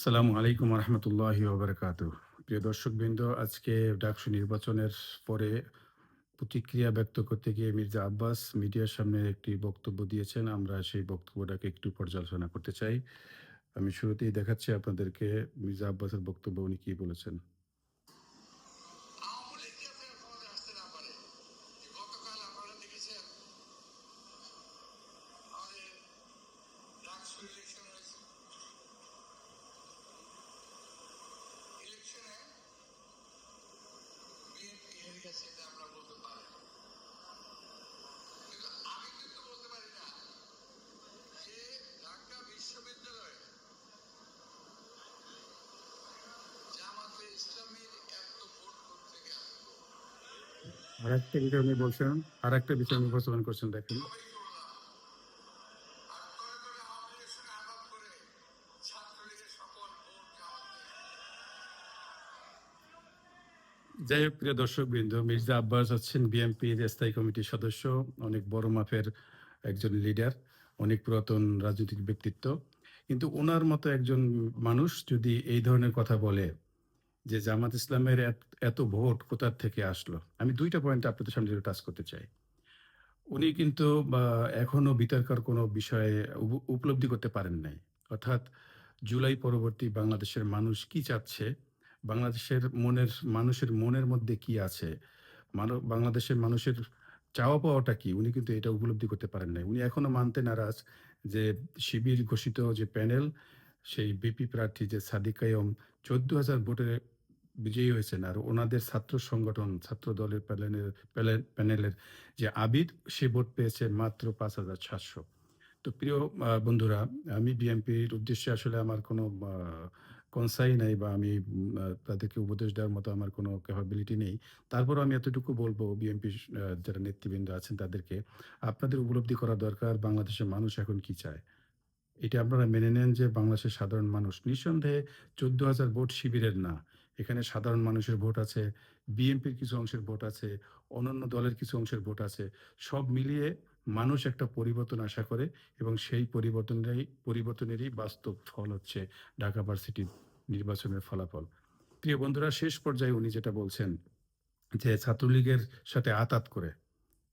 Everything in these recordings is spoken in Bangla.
আসসালামু আলাইকুম রহমতুল্লাহি ওবরাকাতু। প্রিয় দর্শকবৃন্দ, আজকে ডাকসু নির্বাচনের পরে প্রতিক্রিয়া ব্যক্ত করতে গিয়ে মির্জা আব্বাস মিডিয়ার সামনে একটি বক্তব্য দিয়েছেন। আমরা সেই বক্তব্যটাকে একটু পর্যালোচনা করতে চাই। আমি শুরুতেই দেখাচ্ছি আপনাদেরকে মির্জা আব্বাসের বক্তব্য, উনি কী বলেছেন। আর একটা বিষয় বলছেন আর একটা বিষয় উনি উপস্থাপন করছেন দেখেন। যাই হোক, প্রিয় দর্শক বৃন্দ মির্জা আব্বাস হচ্ছেন বিএনপির স্থায়ী কমিটির সদস্য, অনেক বড় মাপের একজন লিডার, অনেক পুরাতন রাজনৈতিক ব্যক্তিত্ব। কিন্তু ওনার মতো একজন মানুষ যদি এই ধরনের কথা বলে যে জামাত ইসলামের এত- ভোট কোথার থেকে আসলো? আমি দুইটা পয়েন্ট আপনাদের সামনে টাচ করতে চাই। উনি কিন্তু এখনও বিতর্কর কোনো বিষয়ে উপ- উপলব্ধি করতে পারেন নাই। অর্থাৎ জুলাই পরবর্তী বাংলাদেশের মানুষ কি চাচ্ছে? বাংলাদেশের মনের, মানুষের মনের মধ্যে কি আছে? বাংলাদেশের মানুষের চাওয়া পাওয়াটা কি? উনি কিন্তু এটা উপলব্ধি করতে পারেন নাই। উনি এখনও মানতে নারাজ যে শিবির ঘোষিত যে প্যানেল সেই বিপি প্রার্থী যে সাদিক কায়ম চোদ্দ হাজার ভোটে বিজয়ী হয়েছেন আর ওনাদের ছাত্র সংগঠন, ছাত্র দলের প্যানেলের প্যানেলের যে আবিদ, সে ভোট পেয়েছে মাত্র পাঁচ হাজার সাতশো। তো প্রিয় বন্ধুরা, আমি বিএনপির উদ্দেশ্যে আসলে আমার কোনো কনসাই নাই বা আমি তাদেরকে উপদেশ দেওয়ার মতো আমার কোনো ক্যাপাবিলিটি নেই। তারপরও আমি এতটুকু বলব, বিএনপি যারা নেতৃবৃন্দ আছেন তাদেরকে, আপনাদের উপলব্ধি করা দরকার, বাংলাদেশের মানুষ এখন কি চায়? এটা আপনারা মেনে নেন যে বাংলাদেশের সাধারণ মানুষ। নিঃসন্দেহে চোদ্দ হাজার ভোট শিবিরের না। এখানে সাধারণ মানুষের ভোট আছে, বিএনপির কিছু অংশের ভোট আছে, অন্যান্য দলের কিছু অংশের ভোট আছে। সব মিলিয়ে মানুষ একটা পরিবর্তন আশা করে এবং সেই পরিবর্তনেরই পরিবর্তনেরই বাস্তব ফল হচ্ছে ঢাকা ভার্সিটি নির্বাচনের ফলাফল। প্রিয় বন্ধুরা, শেষ পর্যায়ে উনি যেটা বলছেন যে ছাত্রলীগের সাথে আতাত করে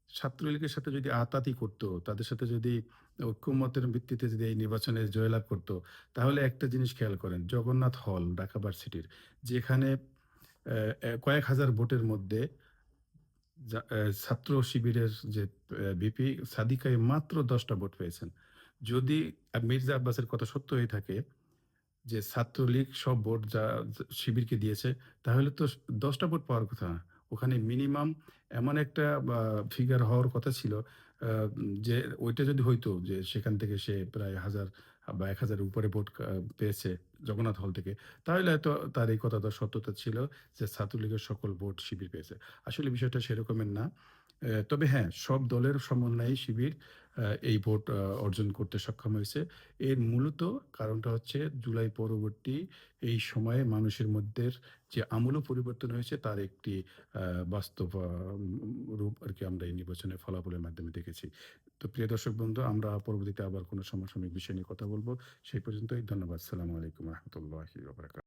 ছাত্রলীগের সাথে যদি আতাতি করতো, তাদের সাথে যদি ঐক্যমতের ভিত্তিতে যদি এই নির্বাচনে জয়লাভ করতো, তাহলে একটা জিনিস খেয়াল করেন, জগন্নাথ হল, ঢাকা ভার্সিটির, যেখানে কয়েক হাজার ভোটের মধ্যে ছাত্র শিবিরের যে বিপি সাদিকায় মাত্র দশটা ভোট পেয়েছেন। যদি মির্জা আব্বাসের কথা সত্য হয়ে থাকে যে, ছাত্রলীগ সব ভোট যা, শিবিরকে দিয়েছে, তাহলে তো দশটা ভোট পাওয়ার কথা না। ওখানে মিনিমাম এমন একটা ফিগার হওয়ার কথা ছিল যে ওইটা যদি হইতো, যে সেখান থেকে সে প্রায় হাজার বা এক হাজারের উপরে ভোট পেয়েছে জগন্নাথ হল থেকে, তাহলে হয়তো তার এই কথাটা সত্যতা ছিল যে ছাত্রলীগের সকল ভোট শিবির পেয়েছে। আসলে বিষয়টা সেরকমের না। তবে হ্যাঁ সব দলের সমন্বয়ে শিবির এই ভোট অর্জন করতে সক্ষম হয়েছে। এর মূলত কারণটা হচ্ছে জুলাই পরবর্তী এই সময়ে মানুষের মধ্যে যে আমূল পরিবর্তন হয়েছে তার একটি বাস্তব রূপ আর কি আমরা এই নির্বাচনের ফলাফলের মাধ্যমে দেখেছি। তো প্রিয় দর্শক বন্ধু, আমরা পরবর্তীতে আবার কোনো সমসাময়িক বিষয় নিয়ে কথা বলব। সেই পর্যন্তই। ধন্যবাদ। সালামু আলাইকুম রহমতুল্লাহ